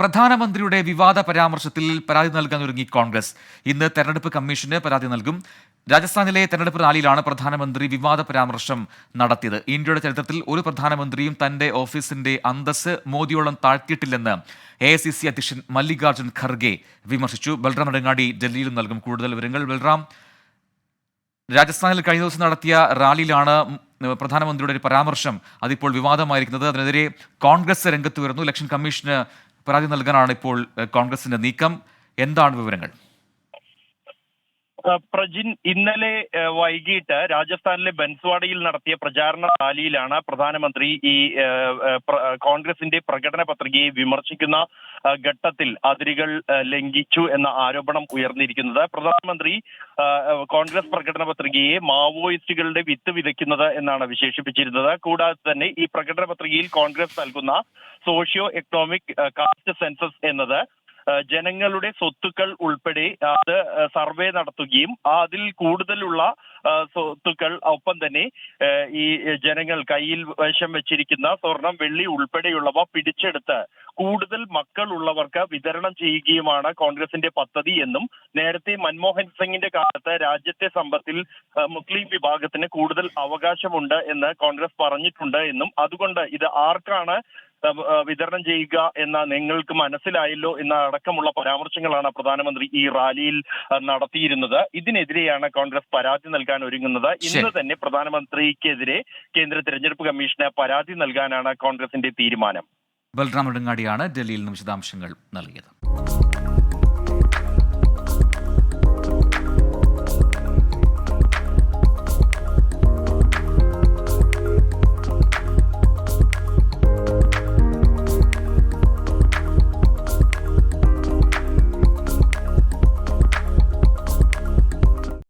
പ്രധാനമന്ത്രിയുടെ വിവാദ പരാമർശത്തിൽ പരാതി നൽകാൻ ഒരുങ്ങി കോൺഗ്രസ്. ഇന്ന് തെരഞ്ഞെടുപ്പ് കമ്മീഷന് പരാതി നൽകും. രാജസ്ഥാനിലെ തെരഞ്ഞെടുപ്പ് റാലിയിലാണ് പ്രധാനമന്ത്രി വിവാദ പരാമർശം നടത്തിയത്. ഇന്ത്യയുടെ ചരിത്രത്തിൽ ഒരു പ്രധാനമന്ത്രിയും തന്റെ ഓഫീസിന്റെ അന്തസ് മോദിയോളം താഴ്ത്തിയിട്ടില്ലെന്ന് എ അധ്യക്ഷൻ മല്ലികാർജുൻ ഖർഗെ വിമർശിച്ചു. ബൽറാം നെടുങ്ങാടി ഡൽഹിയിലും നൽകും കൂടുതൽ വിവരങ്ങൾ. ബൽറാം രാജസ്ഥാനിൽ കഴിഞ്ഞ ദിവസം നടത്തിയ റാലിയിലാണ് പ്രധാനമന്ത്രിയുടെ ഒരു പരാമർശം. അതിപ്പോൾ വിവാദമായിരിക്കുന്നത്. അതിനെതിരെ കോൺഗ്രസ് രംഗത്ത് വരുന്നു ഇലക്ഷൻ കമ്മീഷന് പരാതി നൽകാനാണ് ഇപ്പോൾ കോൺഗ്രസിന്റെ നീക്കം. എന്താണ് വിവരങ്ങൾ? പ്രജിൻ ഇന്നലെ വൈകിട്ട് രാജസ്ഥാനിലെ ബൻസ്വാഡയിൽ നടത്തിയ പ്രചാരണ റാലിയിലാണ് പ്രധാനമന്ത്രി ഈ കോൺഗ്രസിന്റെ പ്രകടന പത്രികയെ വിമർശിക്കുന്ന ഘട്ടത്തിൽ അതിരുകൾ ലംഘിച്ചു എന്ന ആരോപണം ഉയർന്നിരിക്കുന്നത്. പ്രധാനമന്ത്രി കോൺഗ്രസ് പ്രകടന പത്രികയെ മാവോയിസ്റ്റുകളുടെ വിത്ത് വിതയ്ക്കുന്നത് എന്നാണ് വിശേഷിപ്പിച്ചിരുന്നത്. കൂടാതെ തന്നെ ഈ പ്രകടന പത്രികയിൽ കോൺഗ്രസ് നൽകുന്ന സോഷ്യോ എക്കണോമിക് കാസ്റ്റ് സെൻസസ് എന്നത് ജനങ്ങളുടെ സ്വത്തുക്കൾ ഉൾപ്പെടെ അത് സർവേ നടത്തുകയും അതിൽ കൂടുതലുള്ള സ്വത്തുക്കൾ ഒപ്പം തന്നെ ഈ ജനങ്ങൾ കയ്യിൽ വശം വെച്ചിരിക്കുന്ന സ്വർണം വെള്ളി ഉൾപ്പെടെയുള്ളവ പിടിച്ചെടുത്ത് കൂടുതൽ മക്കൾ ഉള്ളവർക്ക് വിതരണം ചെയ്യുകയുമാണ് കോൺഗ്രസിന്റെ പദ്ധതി എന്നും നേരത്തെ മൻമോഹൻ സിംഗിന്റെ കാലത്ത് രാജ്യത്തെ സമ്പത്തിൽ മുസ്ലിം വിഭാഗത്തിന് കൂടുതൽ അവകാശമുണ്ട് എന്ന് കോൺഗ്രസ് പറഞ്ഞിട്ടുണ്ട് എന്നും. അതുകൊണ്ട് ഇത് ആർക്കാണ് വിതരണം ചെയ്യുക എന്ന നിങ്ങൾക്ക് മനസ്സിലായല്ലോ എന്ന അടക്കമുള്ള പരാമർശങ്ങളാണ് പ്രധാനമന്ത്രി ഈ റാലിയിൽ നടത്തിയിരുന്നത്. ഇതിനെതിരെയാണ് കോൺഗ്രസ് പരാതി നൽകാൻ ഒരുങ്ങുന്നത്. ഇന്ന് തന്നെ പ്രധാനമന്ത്രിക്കെതിരെ കേന്ദ്ര തെരഞ്ഞെടുപ്പ് കമ്മീഷന് പരാതി നൽകാനാണ് കോൺഗ്രസിന്റെ തീരുമാനം. ബൽറാം നെടുങ്ങാടിയാണ് ഡൽഹിയിൽ നിന്ന് വിശദാംശങ്ങൾ നൽകിയത്.